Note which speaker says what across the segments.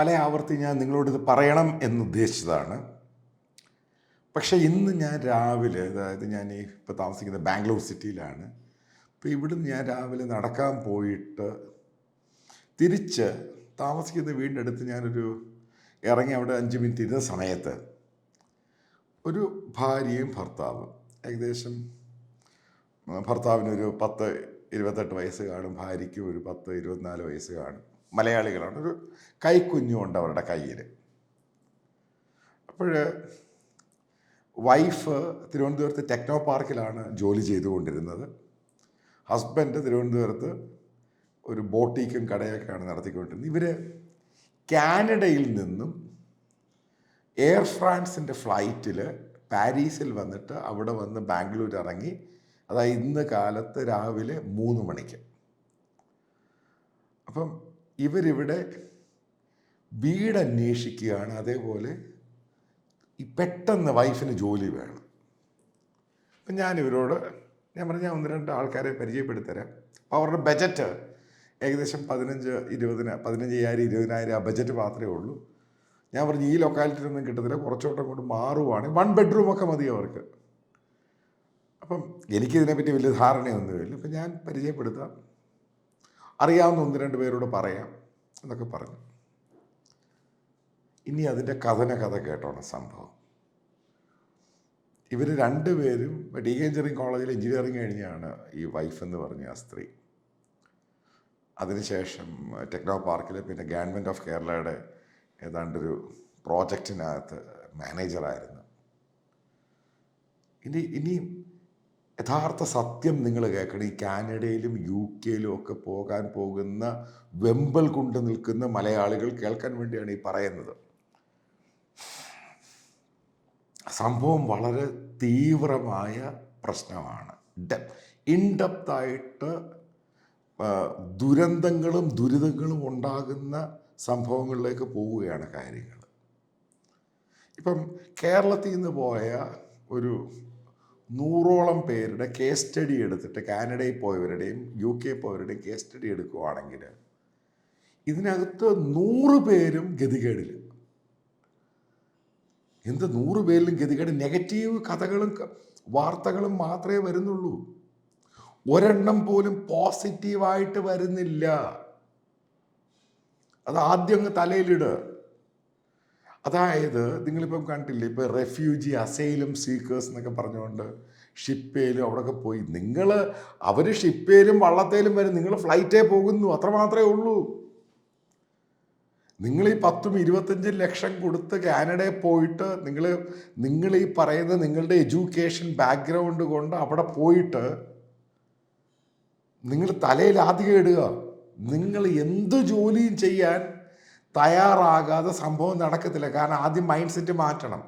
Speaker 1: പല ആവർത്തി ഞാൻ നിങ്ങളോട് ഇത് പറയണം എന്നുദ്ദേശിച്ചതാണ്. പക്ഷേ ഇന്ന് ഞാൻ രാവിലെ അതായത് ഞാൻ ഈ ഇപ്പോൾ താമസിക്കുന്നത് ബാംഗ്ലൂർ സിറ്റിയിലാണ്. അപ്പോൾ ഇവിടുന്ന് ഞാൻ രാവിലെ നടക്കാൻ പോയിട്ട് തിരിച്ച് താമസിക്കുന്ന വീടിന്റെ അടുത്ത് ഞാനൊരു ഇറങ്ങി അവിടെ അഞ്ച് മിനിറ്റ് ഇരുന്ന സമയത്ത് ഒരു ഭാര്യയും ഭർത്താവും ഏകദേശം ഭർത്താവിനൊരു പത്ത് ഇരുപത്തെട്ട് വയസ്സ് കാണും ഭാര്യയ്ക്കും ഒരു പത്ത് ഇരുപത്തിനാല് വയസ്സ് കാണും. മലയാളികളാണ് ഒരു കൈക്കുഞ്ഞുണ്ട് അവരുടെ കയ്യിൽ അപ്പോൾ വൈഫ് തിരുവനന്തപുരത്ത് ടെക്നോ പാർക്കിലാണ് ജോലി ചെയ്തുകൊണ്ടിരുന്നത്. ഹസ്ബൻഡ് തിരുവനന്തപുരത്ത് ഒരു ബോട്ടിക്കും കടയൊക്കെയാണ് നടത്തിക്കൊണ്ടിരുന്നത്. ഇവർ കാനഡയിൽ നിന്നും എയർ ഫ്രാൻസിന്റെ ഫ്ലൈറ്റിൽ പാരീസിൽ വന്നിട്ട് അവിടെ വന്ന് ബാംഗ്ലൂർ ഇറങ്ങി അതായത് ഇന്ന് കാലത്ത് രാവിലെ മൂന്ന് മണിക്ക്. അപ്പം ഇവരിവിടെ വീട് അന്വേഷിക്കുകയാണ് അതേപോലെ ഈ പെട്ടെന്ന് വൈഫിന് ജോലി വേണം. അപ്പം ഞാൻ ഇവരോട് ഞാൻ പറഞ്ഞ ഒന്ന് രണ്ട് ആൾക്കാരെ പരിചയപ്പെടുത്തരാം. അപ്പോൾ അവരുടെ ബജറ്റ് ഏകദേശം പതിനഞ്ച് ഇരുപതിന് പതിനഞ്ചായിരം ഇരുപതിനായിരം ആ ബജറ്റ് മാത്രമേ ഉള്ളൂ. ഞാൻ പറഞ്ഞു ഈ ലൊക്കാലിറ്റിയിലൊന്നും കിട്ടത്തില്ല. കുറച്ചോട്ടം കൊണ്ട് മാറുവാണെങ്കിൽ വൺ ബെഡ്റൂമൊക്കെ മതി അവർക്ക്. അപ്പം എനിക്കിതിനെപ്പറ്റി വലിയ ധാരണയൊന്നുമില്ല. അപ്പം ഞാൻ പരിചയപ്പെടുത്താം. അറിയാവുന്ന ഒന്ന് രണ്ട് പേരോട് പറയാം എന്നൊക്കെ പറഞ്ഞു. ഇനി അതിന്റെ കഥന കഥ കേട്ടോണം സംഭവം. ഇവർ രണ്ടുപേരും ഡി എഞ്ചിനീയറിംഗ് കോളേജിൽ എഞ്ചിനീയറിംഗ് കഴിഞ്ഞാണ് ഈ വൈഫ് എന്ന് പറഞ്ഞ ആ സ്ത്രീ. അതിനുശേഷം ടെക്നോ പാർക്കിൽ പിന്നെ ഗവൺമെന്റ് ഓഫ് കേരളയുടെ ഏതാണ്ടൊരു പ്രോജക്റ്റിനകത്ത് മാനേജറായിരുന്നു. ഇനി ഇനി യഥാർത്ഥ സത്യം നിങ്ങൾ കേൾക്കണം. ഈ കാനഡയിലും യു കെയിലും ഒക്കെ പോകാൻ പോകുന്ന വെമ്പൽ കൊണ്ട് നിൽക്കുന്ന മലയാളികൾ കേൾക്കാൻ വേണ്ടിയാണ് ഈ പറയുന്നത്. സംഭവം വളരെ തീവ്രമായ പ്രശ്നമാണ്. ഡെപ് ഇൻഡെപ്തായിട്ട് ദുരന്തങ്ങളും ദുരിതങ്ങളും ഉണ്ടാകുന്ന സംഭവങ്ങളിലേക്ക് പോവുകയാണ് കാര്യങ്ങൾ. ഇപ്പം കേരളത്തിൽ നിന്ന് പോയ ഒരു നൂറോളം പേരുടെ കേസ് സ്റ്റഡി എടുത്തിട്ട് കാനഡയിൽ പോയവരുടെയും യു കെ പോയവരുടെയും കേസ് സ്റ്റഡി എടുക്കുവാണെങ്കിൽ ഇതിനകത്ത് നൂറ് പേരും ഗതികേടിൽ എന്ത് നൂറ് പേരിലും ഗതികേട്? നെഗറ്റീവ് കഥകളും വാർത്തകളും മാത്രമേ വരുന്നുള്ളൂ. ഒരെണ്ണം പോലും പോസിറ്റീവായിട്ട് വരുന്നില്ല. അത് ആദ്യം അങ്ങ് തലയിലിട്. അതായത് നിങ്ങളിപ്പം കണ്ടില്ലേ ഇപ്പം റെഫ്യൂജി അസൈലും സീക്കേഴ്സ് എന്നൊക്കെ പറഞ്ഞുകൊണ്ട് ഷിപ്പേലും അവിടെയൊക്കെ പോയി. നിങ്ങൾ അവർ ഷിപ്പേലും വള്ളത്തേലും വരും. നിങ്ങൾ ഫ്ലൈറ്റേ പോകുന്നു. അത്രമാത്രമേ ഉള്ളൂ. നിങ്ങൾ ഈ പത്തും ഇരുപത്തഞ്ചും ലക്ഷം കൊടുത്ത് കാനഡയിൽ പോയിട്ട് നിങ്ങൾ നിങ്ങൾ ഈ പറയുന്ന നിങ്ങളുടെ എഡ്യൂക്കേഷൻ ബാക്ക്ഗ്രൗണ്ട് കൊണ്ട് അവിടെ പോയിട്ട് നിങ്ങൾ തലയിൽ ആദ്യം ഇടുക. നിങ്ങൾ എന്ത് ജോലിയും ചെയ്യാൻ തയ്യാറാകാതെ സംഭവം നടക്കത്തില്ല. കാരണം ആദ്യം മൈൻഡ് സെറ്റ് മാറ്റണം.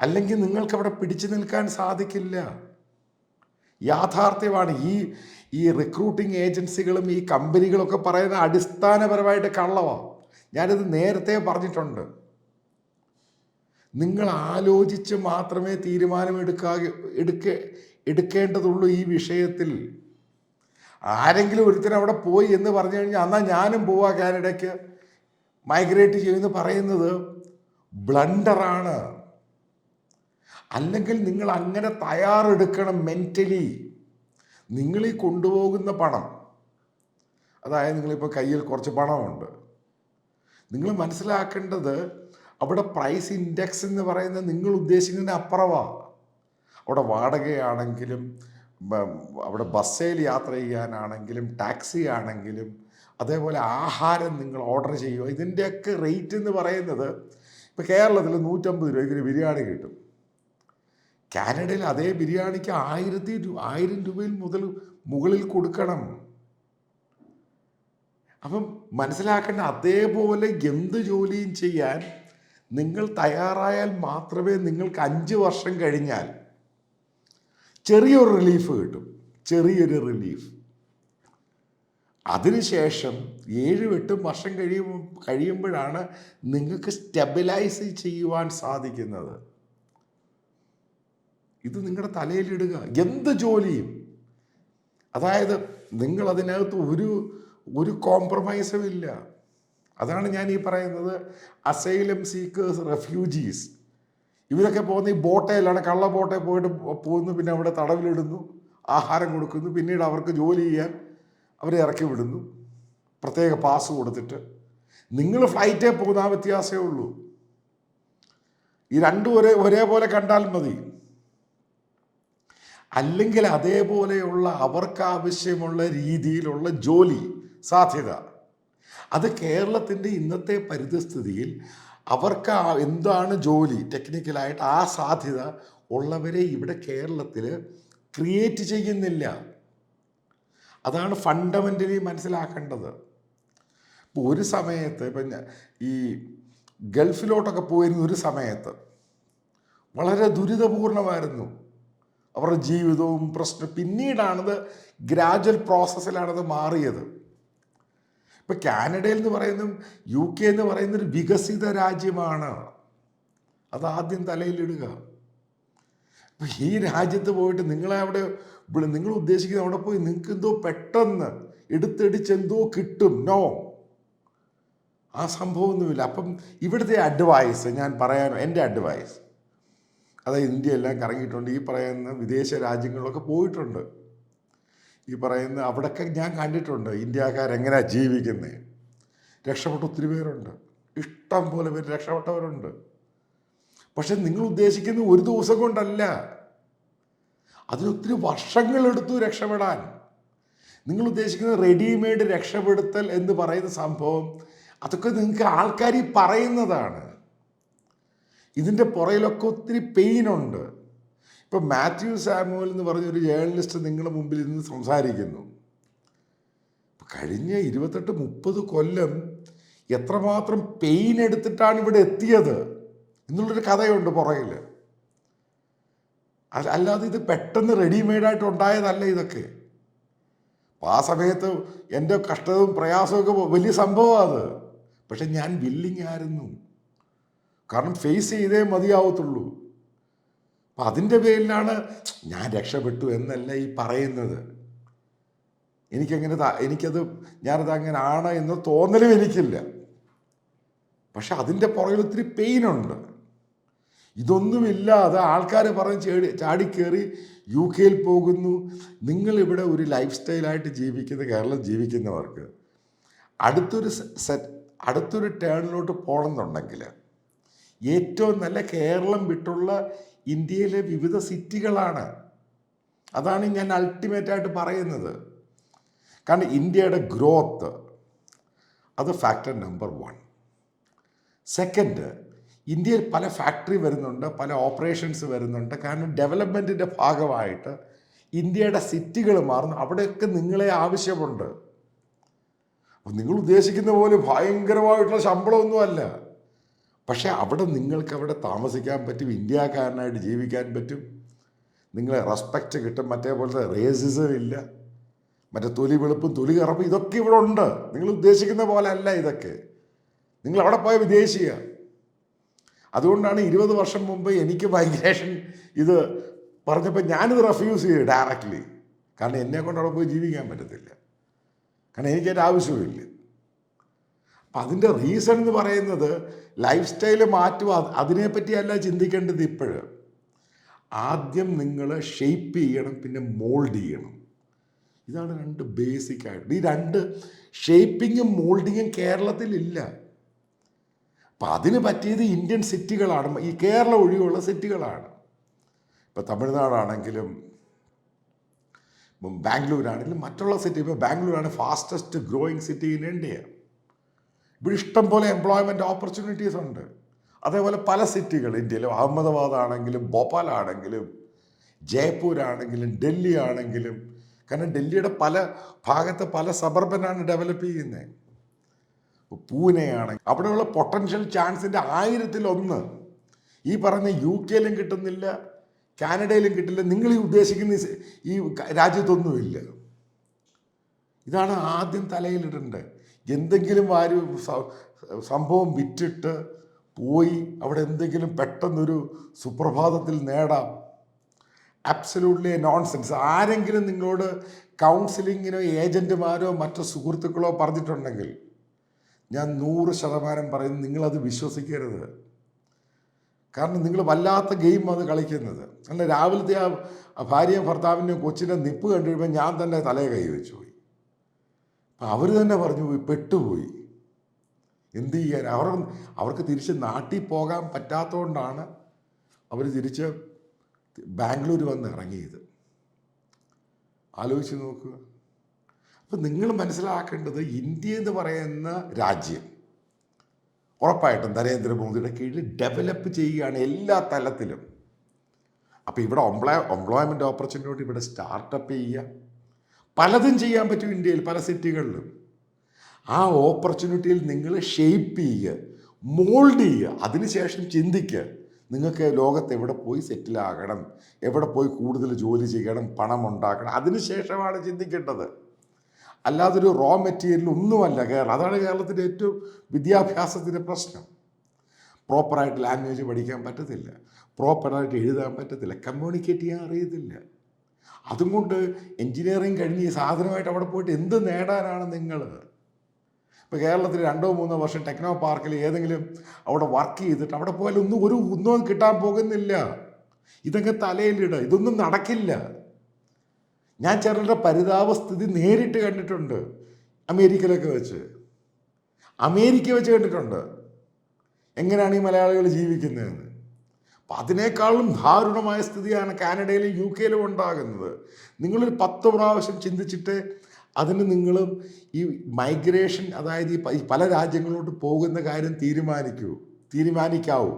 Speaker 1: അല്ലെങ്കിൽ നിങ്ങൾക്ക് അവിടെ പിടിച്ചു നിൽക്കാൻ സാധിക്കില്ല. യാഥാർത്ഥ്യമാണ് ഈ ഈ റിക്രൂട്ടിംഗ് ഏജൻസികളും ഈ കമ്പനികളൊക്കെ പറയുന്ന അടിസ്ഥാനപരമായിട്ട് കള്ളമാണ് ഞാനിത് നേരത്തെ പറഞ്ഞിട്ടുണ്ട്. നിങ്ങൾ ആലോചിച്ച് മാത്രമേ തീരുമാനമെടുക്കാ എടുക്ക എടുക്കേണ്ടതുള്ളൂ ഈ വിഷയത്തിൽ. ആരെങ്കിലും ഒരുത്തൻ അവിടെ പോയി എന്ന് പറഞ്ഞു കഴിഞ്ഞാൽ എന്നാൽ ഞാനും പോവാ കാനഡയ്ക്ക്. മൈഗ്രേറ്റ് ചെയ്യുമെന്ന് പറയുന്നത് ബ്ലണ്ടറാണ് അല്ലെങ്കിൽ നിങ്ങൾ അങ്ങനെ തയ്യാറെടുക്കണം മെന്റലി നിങ്ങളീ കൊണ്ടുപോകുന്ന പണം അതായത് നിങ്ങളിപ്പോൾ കയ്യിൽ കുറച്ച് പണമുണ്ട്. നിങ്ങൾ മനസ്സിലാക്കേണ്ടത് അവിടെ പ്രൈസ് ഇൻഡെക്സ് എന്ന് പറയുന്നത് നിങ്ങൾ ഉദ്ദേശിക്കുന്നതിന് അപ്പുറമാണ് അവിടെ വാടകയാണെങ്കിലും അവിടെ ബസ്സിൽ യാത്ര ചെയ്യാനാണെങ്കിലും ടാക്സി ആണെങ്കിലും അതേപോലെ ആഹാരം നിങ്ങൾ ഓർഡർ ചെയ്യുക. ഇതിന്റെയൊക്കെ റേറ്റ് എന്ന് പറയുന്നത് ഇപ്പോൾ കേരളത്തിൽ നൂറ്റമ്പത് രൂപയ്ക്ക് ഒരു ബിരിയാണി കിട്ടും. കാനഡയിൽ അതേ ബിരിയാണിക്ക് ആയിരത്തി ആയിരം രൂപയിൽ മുതൽ മുകളിൽ കൊടുക്കണം. അപ്പം മനസ്സിലാക്കേണ്ട അതേപോലെ എന്ത് ജോലിയും ചെയ്യാൻ നിങ്ങൾ തയ്യാറായാൽ മാത്രമേ നിങ്ങൾക്ക് അഞ്ച് വർഷം കഴിഞ്ഞാൽ ചെറിയൊരു റിലീഫ് കിട്ടും. ചെറിയൊരു റിലീഫ് അതിനുശേഷം ഏഴും എട്ടും വർഷം കഴിയുമ്പോൾ കഴിയുമ്പോഴാണ് നിങ്ങൾക്ക് സ്റ്റെബിലൈസ് ചെയ്യുവാൻ സാധിക്കുന്നത്. ഇത് നിങ്ങളുടെ തലയിലിടുക എന്ത് ജോലിയും. അതായത് നിങ്ങൾ അതിനകത്ത് ഒരു ഒരു കോംപ്രമൈസും ഇല്ല. അതാണ് ഞാൻ ഈ പറയുന്നത്. അസൈലം സീക്കേഴ്സ് റെഫ്യൂജീസ് ഇവരൊക്കെ പോകുന്ന ഈ ബോട്ടയിലാണ് കള്ള ബോട്ടയിൽ പോയിട്ട് പോകുന്നു പിന്നെ അവിടെ തടവിലിടുന്നു ആഹാരം കൊടുക്കുന്നു പിന്നീട് അവർക്ക് ജോലി ചെയ്യാൻ അവരെ ഇറക്കി വിടുന്നു. പ്രത്യേക പാസ് കൊടുത്തിട്ട്. നിങ്ങൾ ഫ്ലൈറ്റേ പോകുന്ന ആ വ്യത്യാസമേ ഉള്ളൂ. ഈ രണ്ടും ഒരേ ഒരേപോലെ കണ്ടാൽ മതി. അല്ലെങ്കിൽ അതേപോലെയുള്ള അവർക്ക് ആവശ്യമുള്ള രീതിയിലുള്ള ജോലി സാധ്യത. അത് കേരളത്തിന്റെ ഇന്നത്തെ പരിതസ്ഥിതിയിൽ അവർക്ക് എന്താണ് ജോലി ടെക്നിക്കലായിട്ട് ആ സാധ്യത ഉള്ളവരെ ഇവിടെ കേരളത്തിൽ ക്രിയേറ്റ് ചെയ്യുന്നില്ല. അതാണ് ഫണ്ടമെന്റലി മനസ്സിലാക്കേണ്ടത്. ഇപ്പോൾ ഒരു സമയത്ത് ഇപ്പം ഈ ഗൾഫിലോട്ടൊക്കെ പോയിരുന്ന ഒരു സമയത്ത് വളരെ ദുരിതപൂർണമായിരുന്നു. അവരുടെ ജീവിതവും പ്രശ്നം. പിന്നീടാണത് ഗ്രാജുവൽ പ്രോസസ്സിലാണത് മാറിയത്. ഇപ്പം കാനഡയിൽ എന്ന് പറയുന്നതും യു കെ എന്ന് പറയുന്ന ഒരു വികസിത രാജ്യമാണ്. അതാദ്യം തലയിലിടുക. അപ്പം ഈ രാജ്യത്ത് പോയിട്ട് നിങ്ങളെ അവിടെ നിങ്ങൾ ഉദ്ദേശിക്കുന്ന അവിടെ പോയി നിങ്ങൾക്ക് എന്തോ പെട്ടെന്ന് എടുത്തടിച്ച് എന്തോ കിട്ടും. നോ ആ സംഭവമൊന്നുമില്ല. അപ്പം ഇവിടുത്തെ അഡ്വൈസ് ഞാൻ പറയാനോ? എന്റെ അഡ്വൈസ് അതായത് ഇന്ത്യയെല്ലാം കറങ്ങിയിട്ടുണ്ട്. ഈ പറയുന്ന വിദേശ രാജ്യങ്ങളിലൊക്കെ പോയിട്ടുണ്ട്. ഈ പറയുന്ന അവിടെയൊക്കെ ഞാൻ കണ്ടിട്ടുണ്ട് ഇന്ത്യക്കാരെങ്ങനെയാണ് ജീവിക്കുന്നത് രക്ഷപ്പെട്ട ഒത്തിരി പേരുണ്ട്. ഇഷ്ടം പോലെ പേര് രക്ഷപ്പെട്ടവരുണ്ട്. പക്ഷെ നിങ്ങൾ ഉദ്ദേശിക്കുന്നത് ഒരു ദിവസം കൊണ്ടല്ല. അതിനൊത്തിരി വർഷങ്ങളെടുത്തു രക്ഷപ്പെടാൻ. നിങ്ങൾ ഉദ്ദേശിക്കുന്ന റെഡിമെയ്ഡ് രക്ഷപ്പെടുത്തൽ എന്ന് പറയുന്ന സംഭവം അതൊക്കെ നിങ്ങൾക്ക് ആൾക്കാർ പറയുന്നതാണ്. ഇതിന്റെ പുറയിലൊക്കെ ഒത്തിരി പെയിനുണ്ട് ഇപ്പം മാത്യു സാമുവൽ എന്ന് പറഞ്ഞൊരു ജേർണലിസ്റ്റ് നിങ്ങളുടെ മുമ്പിൽ ഇന്ന് സംസാരിക്കുന്നു. കഴിഞ്ഞ ഇരുപത്തെട്ട് മുപ്പത് കൊല്ലം എത്രമാത്രം പെയിൻ എടുത്തിട്ടാണ് ഇവിടെ എത്തിയത് എന്നുള്ളൊരു കഥയുണ്ട് പുറകിൽ അല്ലാതെ ഇത് പെട്ടെന്ന് റെഡിമെയ്ഡായിട്ട് ഉണ്ടായതല്ല ഇതൊക്കെ. അപ്പം ആ സമയത്ത് എന്റെ കഷ്ടതയും പ്രയാസവും ഒക്കെ വലിയ സംഭവമാണ് അത്. പക്ഷെ ഞാൻ വില്ലിങ് ആയിരുന്നു. കാരണം ഫേസ് ചെയ്തേ മതിയാവത്തുള്ളൂ. അപ്പം അതിന്റെ പേരിലാണ് ഞാൻ രക്ഷപ്പെട്ടു എന്നല്ല ഈ പറയുന്നത്. എനിക്കങ്ങനെ എനിക്കത് ഞാനത് അങ്ങനെ ആണ് എന്ന് തോന്നലും എനിക്കില്ല. പക്ഷെ അതിന്റെ പുറകിൽ ഒത്തിരി പെയിനുണ്ട് ഇതൊന്നുമില്ലാതെ ആൾക്കാർ പറഞ്ഞ് ചേടി ചാടിക്കേറി യു കെയിൽ പോകുന്നു. നിങ്ങളിവിടെ ഒരു ലൈഫ് സ്റ്റൈലായിട്ട് ജീവിക്കുന്ന കേരളം ജീവിക്കുന്നവർക്ക് അടുത്തൊരു സെറ്റ് അടുത്തൊരു ടേണിലോട്ട് പോകണമെന്നുണ്ടെങ്കിൽ ഏറ്റവും നല്ല കേരളം വിട്ടുള്ള ഇന്ത്യയിലെ വിവിധ സിറ്റികളാണ്. അതാണ് ഞാൻ അൾട്ടിമേറ്റായിട്ട് പറയുന്നത്. കാരണം ഇന്ത്യയുടെ ഗ്രോത്ത് അത് ഫാക്ടർ നമ്പർ വൺ സെക്കൻഡ് ഇന്ത്യയിൽ പല ഫാക്ടറി വരുന്നുണ്ട് പല ഓപ്പറേഷൻസ് വരുന്നുണ്ട്. കാരണം ഡെവലപ്മെന്റിന്റെ ഭാഗമായിട്ട് ഇന്ത്യയുടെ സിറ്റികൾ മാറുന്നു. അവിടെയൊക്കെ നിങ്ങളെ ആവശ്യമുണ്ട്. നിങ്ങൾ ഉദ്ദേശിക്കുന്ന പോലെ ഭയങ്കരമായിട്ടുള്ള ശമ്പളമൊന്നുമല്ല. പക്ഷേ അവിടെ നിങ്ങൾക്ക് അവിടെ താമസിക്കാൻ പറ്റും ഇന്ത്യക്കാരനായിട്ട് ജീവിക്കാൻ പറ്റും. നിങ്ങളെ റെസ്പെക്റ്റ് കിട്ടും. മറ്റേ പോലത്തെ റേസിസം ഇല്ല. മറ്റേ തൊലി വെളുപ്പും തൊലി കറപ്പും ഇതൊക്കെ ഇവിടെ ഉണ്ട്. നിങ്ങൾ ഉദ്ദേശിക്കുന്ന പോലെ അല്ല ഇതൊക്കെ. നിങ്ങൾ അവിടെ പോയ വിദേശിയ അതുകൊണ്ടാണ് ഇരുപത് വർഷം മുമ്പ് എനിക്ക് മൈഗ്രേഷൻ ഇത് പറഞ്ഞപ്പോൾ ഞാനിത് റെഫ്യൂസ് ചെയ്തു ഡയറക്റ്റ്ലി കാരണം എന്നെ കൊണ്ട് അവിടെ പോയി ജീവിക്കാൻ പറ്റത്തില്ല. കാരണം എനിക്കതിന്റെ ആവശ്യമില്ല അതിന്റെ റീസൺ എന്ന് പറയുന്നത് ലൈഫ് സ്റ്റൈൽ മാറ്റുക അത് അതിനെപ്പറ്റിയല്ല ചിന്തിക്കേണ്ടത് ഇപ്പോഴ്. ആദ്യം നിങ്ങൾ ഷെയ്പ്പ് ചെയ്യണം പിന്നെ മോൾഡ് ചെയ്യണം. ഇതാണ് രണ്ട് ബേസിക് ആയിട്ട്. ഈ രണ്ട് ഷേപ്പിങ്ങും മോൾഡിങ്ങും കേരളത്തിലില്ല. അപ്പം അതിന് പറ്റിയത് ഇന്ത്യൻ സിറ്റികളാണ് ഈ കേരളം ഒഴികെയുള്ള സിറ്റികളാണ് ഇപ്പം തമിഴ്നാടാണെങ്കിലും ബാംഗ്ലൂരാണെങ്കിലും മറ്റുള്ള സിറ്റി ഇപ്പോൾ ബാംഗ്ലൂരാണ് fastest growing city in India ഇവിടെ ഇഷ്ടം പോലെ എംപ്ലോയ്മെന്റ് ഓപ്പർച്യൂണിറ്റീസ് ഉണ്ട്. അതേപോലെ പല സിറ്റികൾ ഇന്ത്യയിൽ അഹമ്മദാബാദ് ആണെങ്കിലും ഭോപ്പാൽ ആണെങ്കിലും ജയ്പൂർ ആണെങ്കിലും ഡൽഹി ആണെങ്കിലും കാരണം ഡൽഹിയുടെ പല ഭാഗത്ത് പല സബർബനാണ് ഡെവലപ്പ് ചെയ്യുന്നത് പൂനെയാണ് അവിടെയുള്ള പൊട്ടൻഷ്യൽ ചാൻസിന്റെ ആയിരത്തിലൊന്ന്. ഈ പറഞ്ഞ യു കെയിലും കിട്ടുന്നില്ല കാനഡയിലും കിട്ടില്ല നിങ്ങൾ ഈ ഉദ്ദേശിക്കുന്ന ഈ രാജ്യത്തൊന്നുമില്ല. ഇതാണ് ആദ്യം തലയിലിടേണ്ടത് എന്തെങ്കിലും ആര് സംഭവം വിറ്റിട്ട് പോയി അവിടെ എന്തെങ്കിലും പെട്ടെന്നൊരു സുപ്രഭാതത്തിൽ നേടാം. അബ്സല്യൂട്ട്ലി നോൺസെൻസ് ആരെങ്കിലും നിങ്ങളോട് കൗൺസിലിങ്ങിനോ ഏജന്റുമാരോ മറ്റു സുഹൃത്തുക്കളോ പറഞ്ഞിട്ടുണ്ടെങ്കിൽ ഞാൻ നൂറ് ശതമാനം പറയുന്നു നിങ്ങളത് വിശ്വസിക്കരുത്. കാരണം നിങ്ങൾ വല്ലാത്ത ഗെയിം അത് കളിക്കുന്നത്. അല്ല രാവിലത്തെ ആ ഭാര്യയും ഭർത്താവിന്റെയും കൊച്ചിന്റെ നിപ്പ് കണ്ടു കഴിയുമ്പോൾ ഞാൻ തന്നെ തലയെ കൈ വെച്ചു. പോയി അപ്പം അവർ തന്നെ പറഞ്ഞു പോയി പെട്ടുപോയി. എന്ത് ചെയ്യാൻ? അവർ അവർക്ക് തിരിച്ച് നാട്ടിൽ പോകാൻ പറ്റാത്തതുകൊണ്ടാണ് അവർ തിരിച്ച് ബാംഗ്ലൂർ വന്ന് ഇറങ്ങിയത്. ആലോചിച്ച് നോക്കുക. അപ്പം നിങ്ങൾ മനസ്സിലാക്കേണ്ടത് ഇന്ത്യ എന്ന് പറയുന്ന രാജ്യം ഉറപ്പായിട്ടും നരേന്ദ്രമോദിയുടെ കീഴിൽ ഡെവലപ്പ് ചെയ്യുകയാണ് എല്ലാ തലത്തിലും. അപ്പോൾ ഇവിടെ എംപ്ലോയ് എംപ്ലോയ്മെന്റ് ഓപ്പർച്യൂണിറ്റി ഇവിടെ സ്റ്റാർട്ടപ്പ് ചെയ്യുക. പലതും ചെയ്യാൻ പറ്റും ഇന്ത്യയിൽ പല സിറ്റികളിലും. ആ ഓപ്പർച്യൂണിറ്റിയിൽ നിങ്ങൾ ഷെയ്പ്പ് ചെയ്യുക മോൾഡ് ചെയ്യുക അതിനുശേഷം ചിന്തിക്കുക നിങ്ങൾക്ക് ലോകത്ത് എവിടെ പോയി സെറ്റിലാകണം എവിടെ പോയി കൂടുതൽ ജോലി ചെയ്യണം പണം ഉണ്ടാക്കണം അതിനുശേഷമാണ് ചിന്തിക്കേണ്ടത്. അല്ലാതെ ഒരു റോ മെറ്റീരിയൽ ഒന്നുമല്ല കേരളം. അതാണ് കേരളത്തിന്റെ ഏറ്റവും വിദ്യാഭ്യാസത്തിന്റെ പ്രശ്നം. പ്രോപ്പറായിട്ട് ലാംഗ്വേജ് പഠിക്കാൻ പറ്റത്തില്ല. പ്രോപ്പറായിട്ട് എഴുതാൻ പറ്റത്തില്ല. കമ്മ്യൂണിക്കേറ്റ് ചെയ്യാൻ അറിയത്തില്ല. അതും കൊണ്ട് എൻജിനീയറിങ് കഴിഞ്ഞ് ഈ സാധനമായിട്ട് അവിടെ പോയിട്ട് എന്ത് നേടാനാണ് നിങ്ങൾ? ഇപ്പോൾ കേരളത്തിൽ രണ്ടോ മൂന്നോ വർഷം ടെക്നോ പാർക്കിൽ ഏതെങ്കിലും അവിടെ വർക്ക് ചെയ്തിട്ട് അവിടെ പോയാൽ ഒന്നും ഒരു ഒന്നും കിട്ടാൻ പോകുന്നില്ല. ഇതൊക്കെ തലയിലിടുക ഇതൊന്നും നടക്കില്ല. ഞാൻ ചിലരുടെ പരിതാപസ്ഥിതി നേരിട്ട് കണ്ടിട്ടുണ്ട്. അമേരിക്കയിലൊക്കെ വെച്ച്. അമേരിക്ക വെച്ച് കണ്ടിട്ടുണ്ട്. എങ്ങനെയാണ് ഈ മലയാളികൾ ജീവിക്കുന്നതെന്ന്? അപ്പം അതിനേക്കാളും ദാരുണമായ സ്ഥിതിയാണ് കാനഡയിലും യു കെയിലും ഉണ്ടാകുന്നത്. നിങ്ങളൊരു പത്ത് പ്രാവശ്യം ചിന്തിച്ചിട്ട് അതിന് നിങ്ങൾ ഈ മൈഗ്രേഷൻ അതായത് ഈ പല രാജ്യങ്ങളിലോട്ട് പോകുന്ന കാര്യം തീരുമാനിക്കൂ തീരുമാനിക്കാവൂ.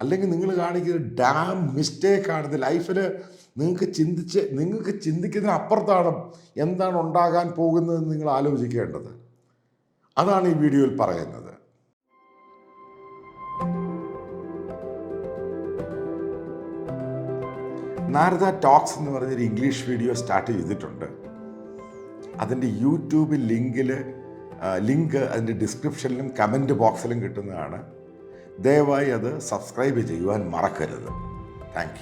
Speaker 1: അല്ലെങ്കിൽ നിങ്ങൾ കാണിക്കുന്ന ഡാം മിസ്റ്റേക്കാണ്. ഇത് ലൈഫിൽ നിങ്ങൾക്ക് ചിന്തിച്ച് നിങ്ങൾക്ക് ചിന്തിക്കുന്നതിന് അപ്പുറത്താണ് എന്താണ് ഉണ്ടാകാൻ പോകുന്നതെന്ന് നിങ്ങൾ ആലോചിക്കേണ്ടത്. അതാണ് ഈ വീഡിയോയിൽ പറയുന്നത്. നാരദ ടോക്സ് എന്ന് പറഞ്ഞൊരു ഇംഗ്ലീഷ് വീഡിയോ സ്റ്റാർട്ട് ചെയ്തിട്ടുണ്ട്. അതിന്റെ യൂട്യൂബ് ലിങ്കിൽ ലിങ്ക് അതിന്റെ ഡിസ്ക്രിപ്ഷനിലും കമന്റ് ബോക്സിലും കിട്ടുന്നതാണ്. ദയവായി അത് സബ്സ്ക്രൈബ് ചെയ്യുവാൻ മറക്കരുത്. താങ്ക്